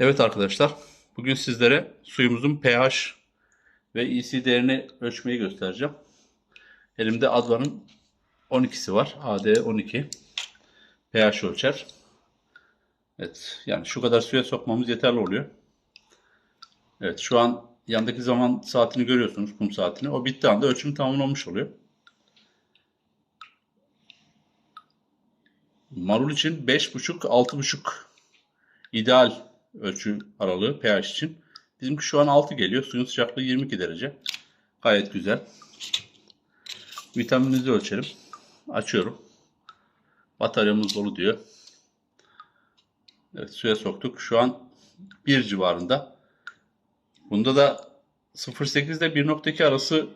Evet arkadaşlar, bugün sizlere suyumuzun pH ve EC değerini ölçmeyi göstereceğim. Elimde Adva'nın 12'si var. AD 12 pH ölçer. Evet, yani şu kadar suya sokmamız yeterli oluyor. Evet, şu an yandaki zaman saatini görüyorsunuz, kum saatini. O bittiği anda ölçüm tamamlanmış oluyor. Marul için 5,5-6,5 ideal ölçü aralığı pH için. Bizimki şu an 6 geliyor. Suyun sıcaklığı 22 derece. Gayet güzel. Vitamininizi ölçelim. Açıyorum. Bataryamız dolu diyor. Evet suya soktuk. Şu an 1 civarında. Bunda da 0.8 ile 1.2 arası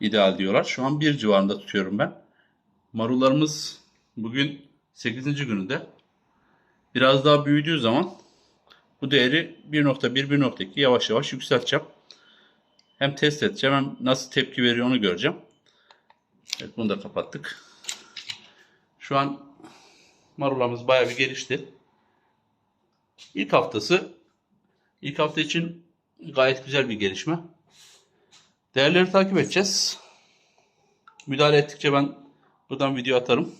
ideal diyorlar. Şu an 1 civarında tutuyorum ben. Marullarımız bugün 8. gününde. Biraz daha büyüdüğü zaman bu değeri 1.1-1.2 yavaş yavaş yükselteceğim. Hem test edeceğim hem nasıl tepki veriyor onu göreceğim. Evet bunu da kapattık. Şu an marulamız bayağı bir gelişti. İlk haftası ilk hafta için gayet güzel bir gelişme. Değerleri takip edeceğiz. Müdahale ettikçe ben buradan video atarım.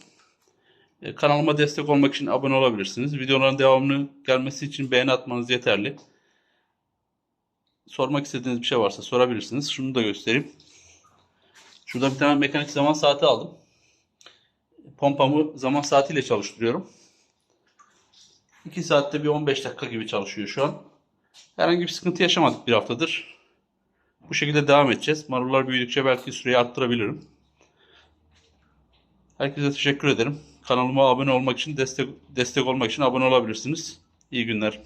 E, Kanalıma destek olmak için abone olabilirsiniz. Videoların devamını gelmesi için beğeni atmanız yeterli. Sormak istediğiniz bir şey varsa sorabilirsiniz. Şunu da göstereyim. Şurada bir tane mekanik zaman saati aldım. Pompamı zaman saatiyle çalıştırıyorum. 2 saatte bir 15 dakika gibi çalışıyor şu an. Herhangi bir sıkıntı yaşamadık bir haftadır. Bu şekilde devam edeceğiz. Marullar büyüdükçe belki süreyi arttırabilirim. Herkese teşekkür ederim. Kanalıma abone olmak için, destek destek olmak için abone olabilirsiniz. İyi günler.